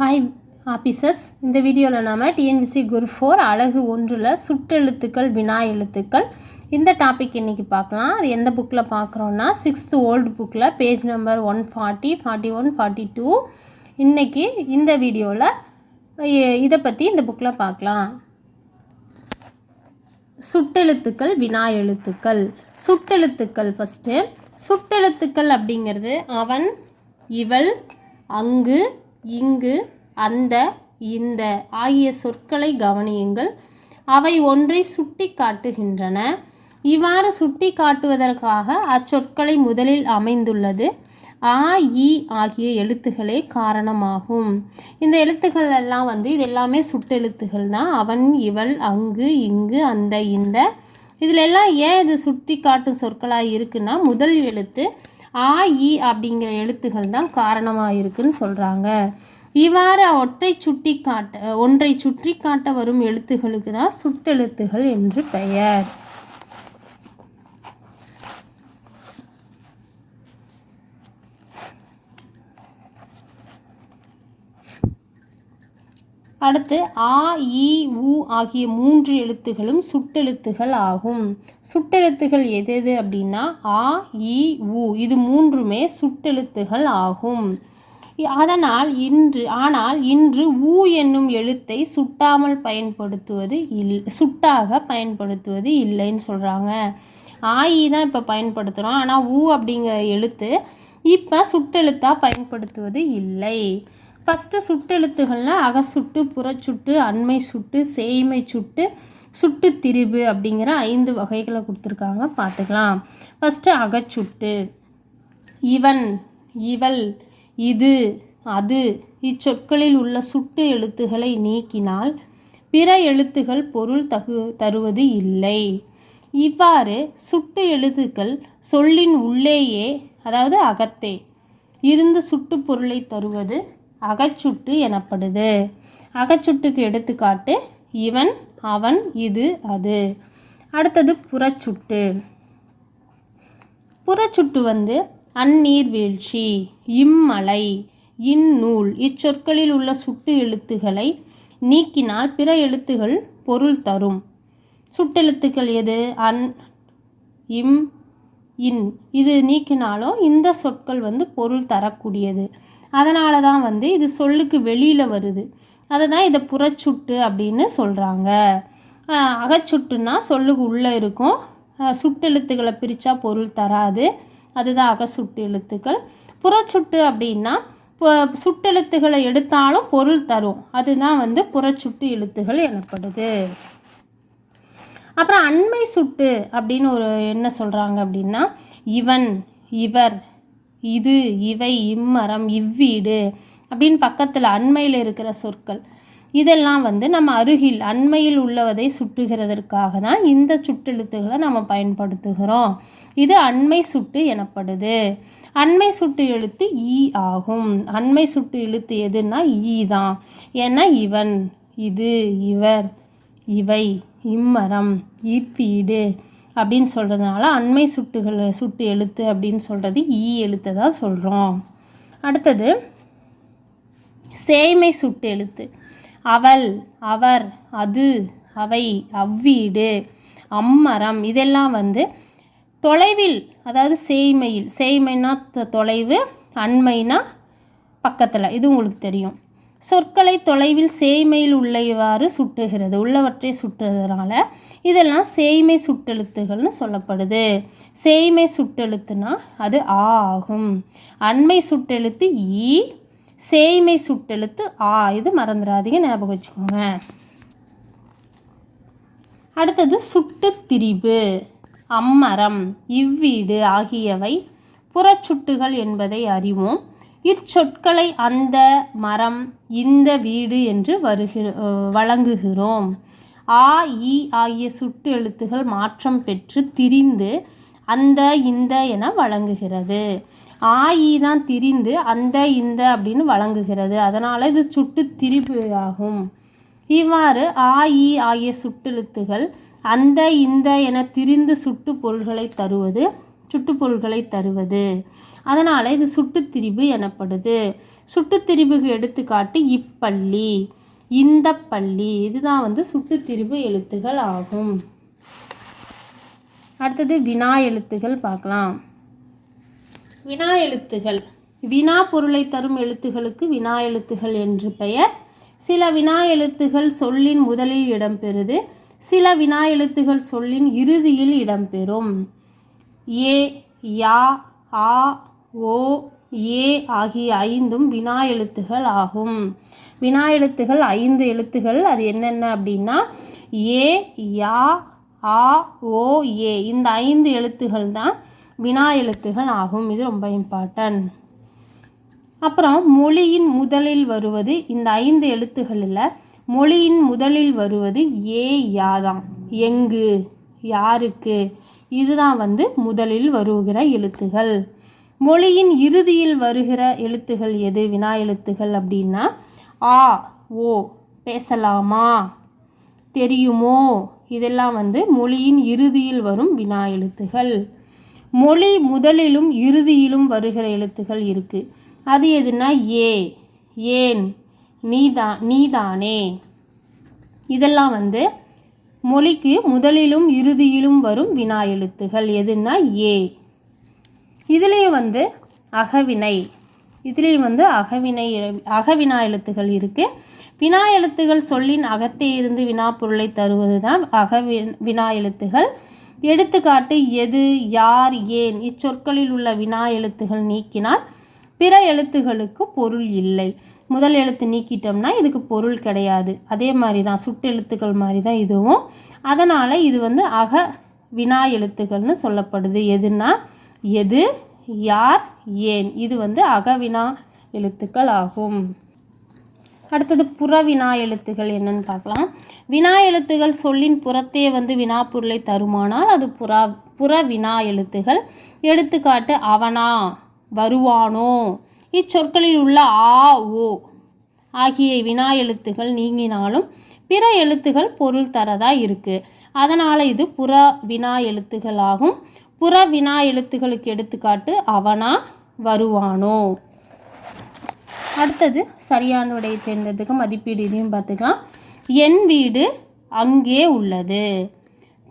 Hi officers இந்த வீடியோவில் நாம் டிஎன்பிசி குரு ஃபோர் அழகு ஒன்றில் சுட்டெழுத்துக்கள் வினா எழுத்துக்கள். இந்த டாபிக் இன்றைக்கி பார்க்கலாம். அது எந்த புக்கில் பார்க்குறோன்னா சிக்ஸ்த்து ஓல்டு புக்கில் page number one forty forty one forty two இன்றைக்கி இந்த வீடியோவில் இதை பற்றி இந்த புக்கில் பார்க்கலாம். சுட்டெழுத்துக்கள் வினா எழுத்துக்கள். சுட்டெழுத்துக்கள் ஃபஸ்ட்டு சுட்டெழுத்துக்கள் அப்படிங்கிறது அவன் இவள் அங்கு இங்கு அந்த இந்த ஆகிய சொற்களை கவனியுங்கள். அவை ஒன்றை சுட்டி காட்டுகின்றன. இவ்வாறு சுட்டி காட்டுவதற்காக அச்சொற்களை முதலில் அமைந்துள்ளது. ஆ இ ஆகிய எழுத்துக்களே காரணமாகும். இந்த எழுத்துக்கள் எல்லாம் வந்து இது எல்லாமே சுட்டெழுத்துகள் தான். அவன் இவள் அங்கு இங்கு அந்த இந்த. இதில் எல்லாம் ஏன் இது சுட்டி காட்டும் சொற்களாக இருக்குன்னா முதல் எழுத்து ஆ இ அப்படிங்கிற எழுத்துகள் தான் காரணமாக இருக்குன்னு சொல்கிறாங்க இவ்வாறு ஒற்றை சுட்டி காட்ட ஒன்றை சுற்றி காட்ட வரும் எழுத்துகளுக்கு தான் சுட்டெழுத்துகள் என்று பெயர். அடுத்து ஆ இ உ ஆகிய மூன்று எழுத்துகளும் சுட்டெழுத்துகள் ஆகும். சுட்டெழுத்துகள் எது எது அப்படின்னா ஆ இ உ இது மூன்றுமே சுட்டெழுத்துகள் ஆகும். அதனால் இன்று ஆனால் இன்று ஊ என்னும் எழுத்தை சுட்டாமல் பயன்படுத்துவது இல் சுட்டாக பயன்படுத்துவது இல்லைன்னு சொல்கிறாங்க ஆயி தான் இப்போ பயன்படுத்துகிறோம் ஆனால் ஊ அப்படிங்கிற எழுத்து இப்போ சுட்டெழுத்தாக பயன்படுத்துவது இல்லை. ஃபஸ்ட்டு சுட்டெழுத்துகள்னால் அகசுட்டு புறச்சுட்டு அண்மை சுட்டு சேய்மை சுட்டு சுட்டு திரிபு அப்படிங்கிற ஐந்து வகைகளை கொடுத்துருக்காங்க. பார்த்துக்கலாம். ஃபஸ்ட்டு அகச்சுட்டு. இவன் இவள் இது அது இச்சொற்களில் உள்ள சுட்டு எழுத்துக்களை நீக்கினால் பிற எழுத்துகள் பொருள் தகு தருவது இல்லை. இவ்வாறு சுட்டு எழுத்துக்கள் சொல்லின் உள்ளேயே அதாவது அகத்தே இருந்து சுட்டு பொருளை தருவது அகச்சுட்டு எனப்படுது. அகச்சுட்டுக்கு எடுத்துக்காட்டு இவன் அவன் இது அது. அடுத்தது புறச்சுட்டு. புறச்சுட்டு வந்து அந்நீர் வீழ்ச்சி இம்மலை இந்நூல் இச்சொற்களில் உள்ள சுட்டு எழுத்துக்களை நீக்கினால் பிற எழுத்துகள் பொருள் தரும். சுட்டெழுத்துக்கள் எது? அன் இம் இன். இது நீக்கினாலும் இந்த சொற்கள் வந்து பொருள் தரக்கூடியது. அதனால தான் வந்து இது சொல்லுக்கு வெளியில் வருது. அதை தான் இதை புறச்சுட்டு அப்படின்னு சொல்கிறாங்க அகச்சுட்டுன்னா சொல்லுக்கு உள்ளே இருக்கும். சுட்டெழுத்துக்களை பிரித்தா பொருள் தராது. அதுதான் அகசுட்டு எழுத்துக்கள். புறச்சுட்டு அப்படின்னா சுட்டெழுத்துக்களை எடுத்தாலும் பொருள் தரும். அதுதான் வந்து புறச்சுட்டு எழுத்துகள் எனப்படுது. அப்புறம் அண்மை சுட்டு அப்படின்னு ஒரு என்ன சொல்கிறாங்க அப்படின்னா இவன் இவர் இது இவை இம்மரம் இவ்வீடு அப்படின்னு பக்கத்தில் அண்மையில் இருக்கிற சொற்கள். இதெல்லாம் வந்து நம்ம அருகில் அண்மையில் உள்ளவதை சுட்டுகிறதற்காக தான் இந்த சுட்டெழுத்துக்களை நம்ம பயன்படுத்துகிறோம். இது அண்மை சுட்டு எனப்படுது. அண்மை சுட்டு எழுத்து ஈ ஆகும். அண்மை சுட்டு எழுத்து எதுனா ஈ தான். ஏன்னா இவன் இது இவர் இவை இம்மரம் இவ்வீடு. அப்படின்னு சொல்கிறதுனால அண்மை சுட்டுகள் சுட்டு எழுத்து அப்படின்னு சொல்கிறது ஈ எழுத்தை தான் சொல்கிறோம் அடுத்தது சேமை சுட்டு எழுத்து. அவள் அவர் அது அவை அவ்வீடு அம்மரம் இதெல்லாம் வந்து தொலைவில் அதாவது சேய்மையில் சேய்மைனா தொலைவு அண்மைனா பக்கத்தில். இது உங்களுக்கு தெரியும். சொற்களை தொலைவில் சேய்மையில் உள்ளவாறு சுட்டுகிறது. உள்ளவற்றை சுட்டுறதுனால இதெல்லாம் சேய்மை சுட்டெழுத்துகள்னு சொல்லப்படுது. சேய்மை சுட்டெழுத்துனா அது ஆ ஆகும். அண்மை சுட்டெழுத்து ஈ சேய்மை சுட்டெழுத்து ஆ. இது மறந்துடாதீங்க ஞாபகம் வச்சுக்கோங்க. அடுத்தது சுட்டு திரிபு அம்மரம் இவ்வீடு ஆகியவை புறச்சுட்டுகள் என்பதை அறிவோம். இச்சொற்களை அந்த மரம் இந்த வீடு என்று வருகிற வழங்குகிறோம். ஆ இ ஆகிய சுட்டு எழுத்துகள் மாற்றம் பெற்று திரிந்து அந்த இந்த என வழங்குகிறது. ஆ இ தான் திரிந்து அந்த இந்த அப்படின்னு வழங்குகிறது. அதனால் இது சுட்டு திரிவு ஆகும். இவ்வாறு ஆ இ ஆகிய சுட்டெழுத்துகள் அந்த இந்த என திரிந்து சுட்டு பொருள்களை தருவது சுட்டுப்பொருள்களை தருவது. அதனால் இது சுட்டுத்திரிபு எனப்படுது. சுட்டுத்திரிபுக்கு எடுத்துக்காட்டு இப்பள்ளி. இந்த பள்ளி. இதுதான் வந்து சுட்டுத்திரிபு எழுத்துகள் ஆகும். அடுத்தது வினா எழுத்துகள் பார்க்கலாம். வினா எழுத்துகள் வினா பொருளை தரும் எழுத்துகளுக்கு வினா எழுத்துகள் என்று பெயர். சில வினா எழுத்துகள் சொல்லின் முதலில் இடம்பெறுது. சில வினா எழுத்துகள் சொல்லின் இறுதியில் இடம்பெறும். ஏ யா ஆ ஓ ஏ ஆகிய ஐந்தும் வினா எழுத்துகள் ஆகும். வினா எழுத்துகள் ஐந்து எழுத்துகள் அது என்னென்ன அப்படின்னா ஏ யா ஆ ஓ ஏ. இந்த ஐந்து எழுத்துகள் தான் வினா எழுத்துகள் ஆகும். இது ரொம்ப இம்பார்ட்டன்ட் அப்புறம் மொழியின் முதலில் வருவது இந்த ஐந்து எழுத்துகளில் மொழியின் முதலில் வருவது ஏ யாதான் எங்கு? யாருக்கு? இதுதான் வந்து முதலில் வருகிற எழுத்துகள். மொழியின் இறுதியில் வருகிற எழுத்துகள் எது? வினா எழுத்துகள் அப்படின்னா ஆ ஓ பேசலாமா? தெரியுமோ? இதெல்லாம் வந்து மொழியின் இறுதியில் வரும் வினா எழுத்துகள். மொழி முதலிலும் இறுதியிலும் வருகிற எழுத்துகள் இருக்குது அது எதுனா ஏ ஏன் நீதான் நீதானே. இதெல்லாம் வந்து மொழிக்கு முதலிலும் இறுதியிலும் வரும் வினா எழுத்துகள் எதுனா ஏ. இதுலேயும் வந்து அகவினை. இதுலேயும் வந்து அகவினை அகவினா எழுத்துகள் இருக்குது வினா எழுத்துகள் சொல்லின் அகத்தே இருந்து வினா பொருளை தருவது தான் அகவி வினா எழுத்துகள். எடுத்துக்காட்டு எது யார் ஏன் இச்சொற்களில் உள்ள வினா எழுத்துகள் நீக்கினால் பிற எழுத்துகளுக்கு பொருள் இல்லை. முதல் எழுத்து நீக்கிட்டோம்னா இதுக்கு பொருள் கிடையாது. அதே மாதிரி தான் சுட்டெழுத்துக்கள் மாதிரி தான் இதுவும். அதனால் இது வந்து அக வினா எழுத்துக்கள்னு சொல்லப்படுது. எதுனா எது யார் ஏன்? இது வந்து அகவினா எழுத்துக்கள் ஆகும். அடுத்தது புற வினா எழுத்துகள் என்னன்னு பார்க்கலாம். வினா எழுத்துகள் சொல்லின் புறத்தே வந்து வினா பொருளை தருமானால் அது புறா புற வினா எழுத்துகள் எடுத்துக்காட்டு அவனா வருவானோ? இச்சொற்களில் உள்ள ஆ ஓ ஆகிய வினா எழுத்துகள் நீங்கினாலும் பிற எழுத்துகள் பொருள் தரதா இருக்குது அதனால் இது புற வினா எழுத்துகளாகும் புற வினா எழுத்துகளுக்கு எடுத்துக்காட்டு அவனா வருவானோ. அடுத்தது சரியான விடையை மதிப்பீடு இதையும் பார்த்துக்கலாம். என் வீடு அங்கே உள்ளது.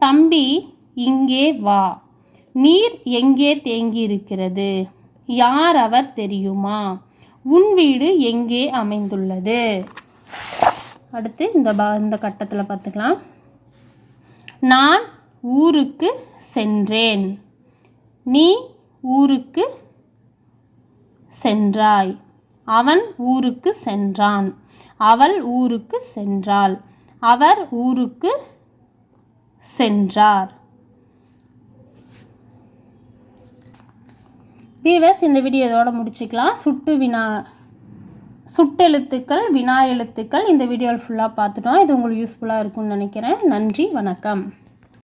தம்பி இங்கே வா. நீர் எங்கே தேங்கி இருக்கிறது யார் அவர் தெரியுமா? உன் வீடு எங்கே அமைந்துள்ளது? அடுத்து இந்த பா இந்த கட்டத்தில் பார்த்துக்கலாம். நான் ஊருக்கு சென்றேன். நீ ஊருக்கு சென்றாய். அவன் ஊருக்கு சென்றான். அவள் ஊருக்கு சென்றாள். அவர் ஊருக்கு சென்றார். வீவர்ஸ் இந்த வீடியோ இதோட முடிச்சுக்கலாம். சுட்டு வினா சுட்டெழுத்துக்கள் வினா எழுத்துக்கள் இந்த வீடியோவில் ஃபுல்லாக பார்த்துட்டோம். இது உங்களுக்கு யூஸ்ஃபுல்லாக இருக்கும்னு நினைக்கிறேன். நன்றி வணக்கம்.